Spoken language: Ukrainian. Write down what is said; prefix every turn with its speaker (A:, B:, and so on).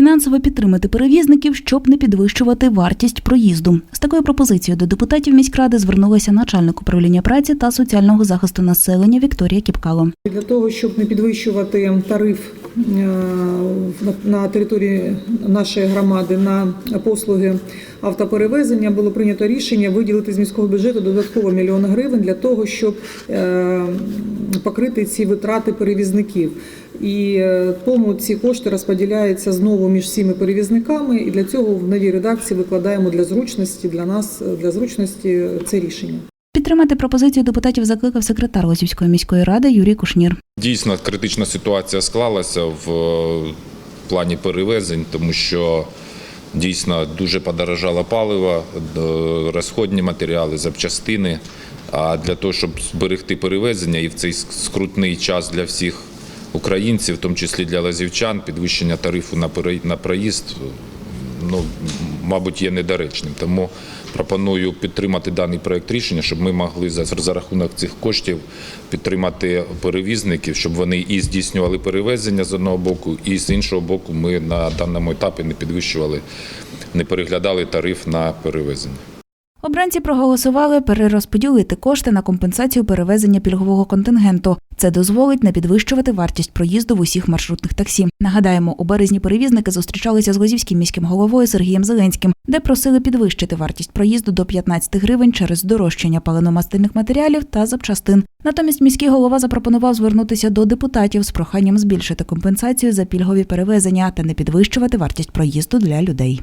A: Фінансово підтримати перевізників, щоб не підвищувати вартість проїзду. З такою пропозицією до депутатів міськради звернулася начальник управління праці та соціального захисту населення Вікторія Кіпкало.
B: Для того, щоб не підвищувати тариф е, на- території нашої громади на послуги автоперевезення, було прийнято рішення виділити з міського бюджету додатково мільйон гривень для того, щоб е, покрити ці витрати перевізників. І е, тому ці кошти розподіляються знову між всіми перевізниками, і для цього в новій редакції викладаємо для зручності для нас е, для зручності це рішення.
A: Підтримати пропозицію депутатів закликав секретар Лозівської міської ради Юрій Кушнір.
C: Дійсно, критична ситуація склалася в е, плані перевезень, тому що дійсно дуже подорожало паливо, е, розходні матеріали, запчастини. А для того, щоб зберегти перевезення і в цей скрутний час для всіх українців, в тому числі для лазівчан, підвищення тарифу на проїзд, ну, мабуть, є недоречним. Тому пропоную підтримати даний проект рішення, щоб ми могли за, рахунок цих коштів підтримати перевізників, щоб вони і здійснювали перевезення з одного боку, і з іншого боку, ми на даному етапі не підвищували, не переглядали тариф на перевезення.
A: Обранці проголосували перерозподілити кошти на компенсацію перевезення пільгового контингенту. Це дозволить не підвищувати вартість проїзду в усіх маршрутних таксі. Нагадаємо, у березні перевізники зустрічалися з Лозівським міським головою Сергієм Зеленським, де просили підвищити вартість проїзду до 15 гривень через здорожчання паливно-мастильних матеріалів та запчастин. Натомість міський голова запропонував звернутися до депутатів з проханням збільшити компенсацію за пільгові перевезення та не підвищувати вартість проїзду для людей.